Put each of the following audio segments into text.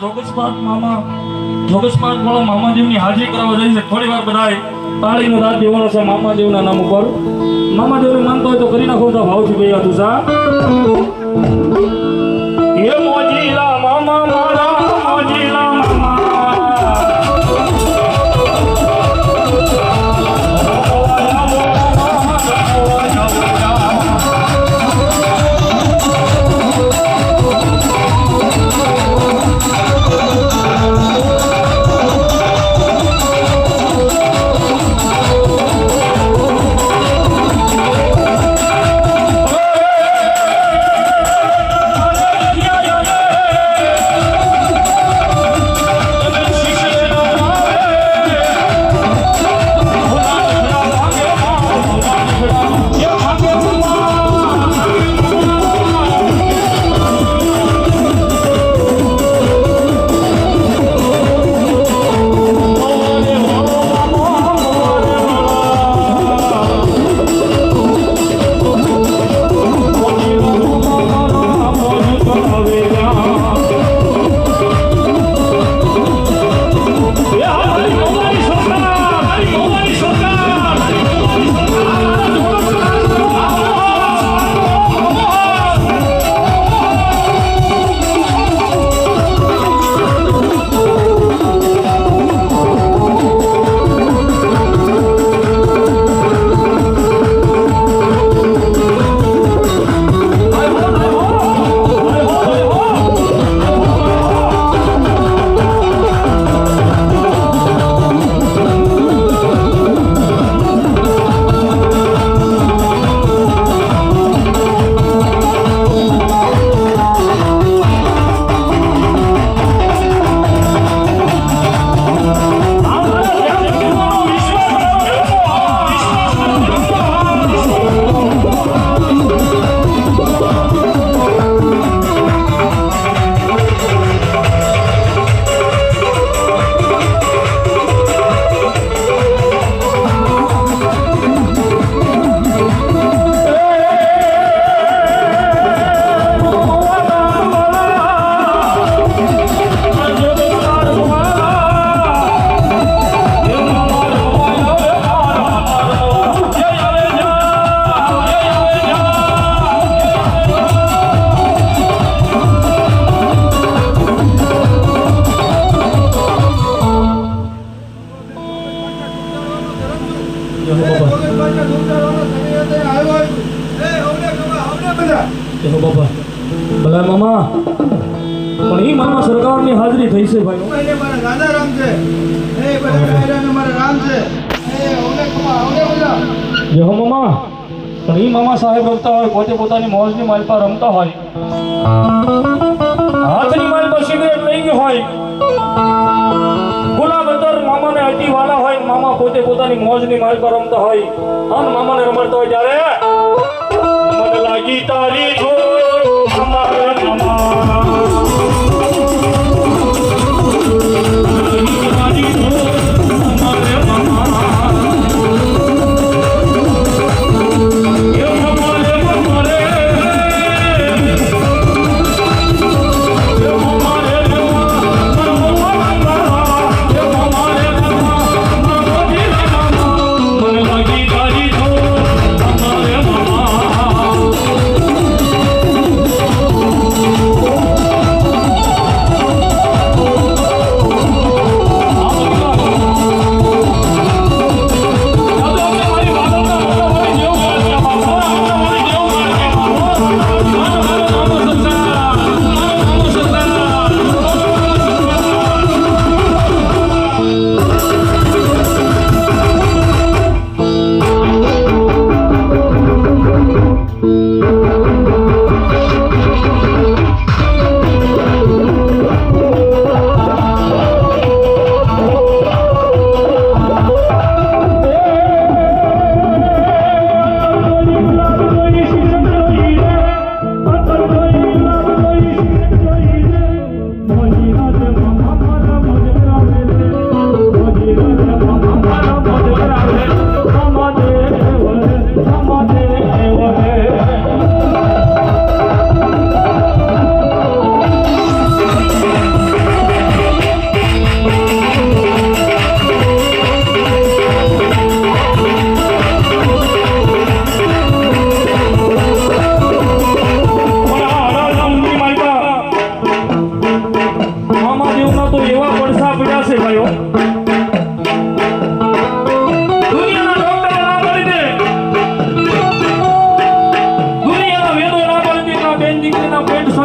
જોગેશપાટ મામા જોગેશપાટ વાળા મામાદેવની હાજરી કરવા જાય છે. થોડી વાર બધાય તાળીનો રાત દેવાનો છે મામાદેવના નામ ઉપર. મામાદેવને માનતો હોય તો કરી નાખો તો ભાવથી ભાઈ હતું સા છે ભાઈ. મારા રાધા રામ છે. એ બધા ડાયરાને મારા રામ છે. એ ઓલે કમા ઓલે બધા. જે હો મામા. પણ એ મામા સાહેબ રમતા હોય પોતે પોતાની મોજની માલપા રમતા હોય. હાથની સિગરેટ લઈ હોય. મામાને અટી વાળા હોય મામા પોતે પોતાની મોજની માલપા રમતા હોય. અને મામાને રમાડતા હોય ત્યારે મને લાગી તારી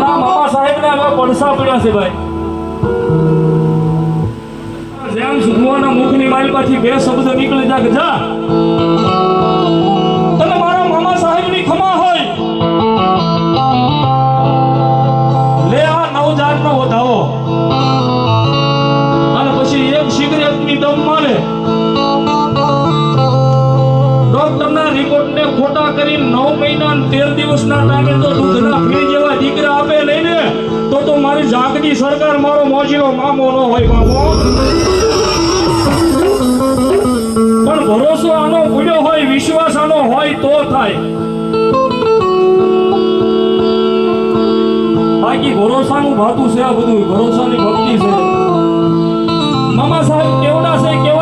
પણ મામા સાહેબ ને હવે પડસા પડ્યા છે ભાઈ. જેમ સુખવાના મુખની પાછી બે શબ્દ નીકળી જા કે જા. તો મારી જાગતી સરકાર મારો મોજીનો મામો ન હોય મામો પણ ભરોસો આનો ભૂલ્યો હોય, વિશ્વાસ આનો હોય તો થાય. બાકી ભરોસાનું ભાતું છે આ બધું, ભરોસાની ભક્તિ છે. મામા સાહેબ, કેવડા છે કેવા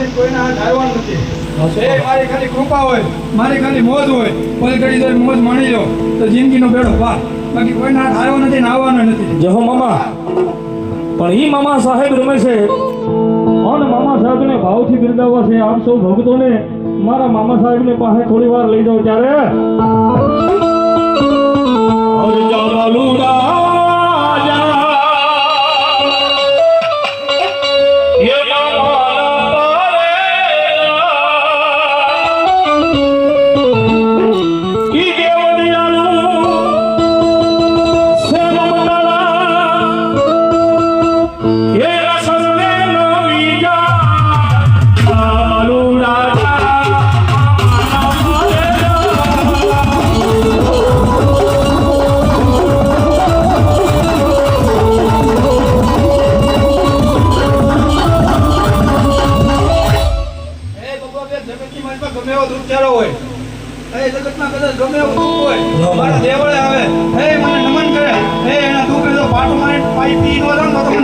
હાથ નથી. એ મારી ખાલી કૃપા હોય મારી ખાલી મોજ હોય. કોઈ ઘડી જો મોજ માણી લો તો જિંદગીનો બેડો પાર બાકી કોઈને હાથ આવ્યો નથી ને આવવાનો નથી. જહો મામા. પણ ઈ મામા સાહેબ રમે છે. અને મામા સાહેબને ભાવથી બિરદાવવા છે. આપ સૌ ભક્તોને મારા મામા સાહેબને પાસે થોડી વાર લઈ જાઓ ત્યારે. અરે ચાલુ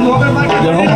જાઉં તો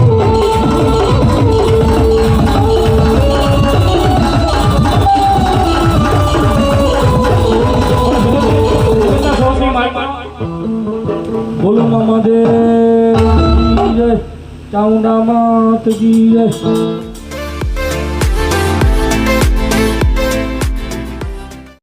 મામા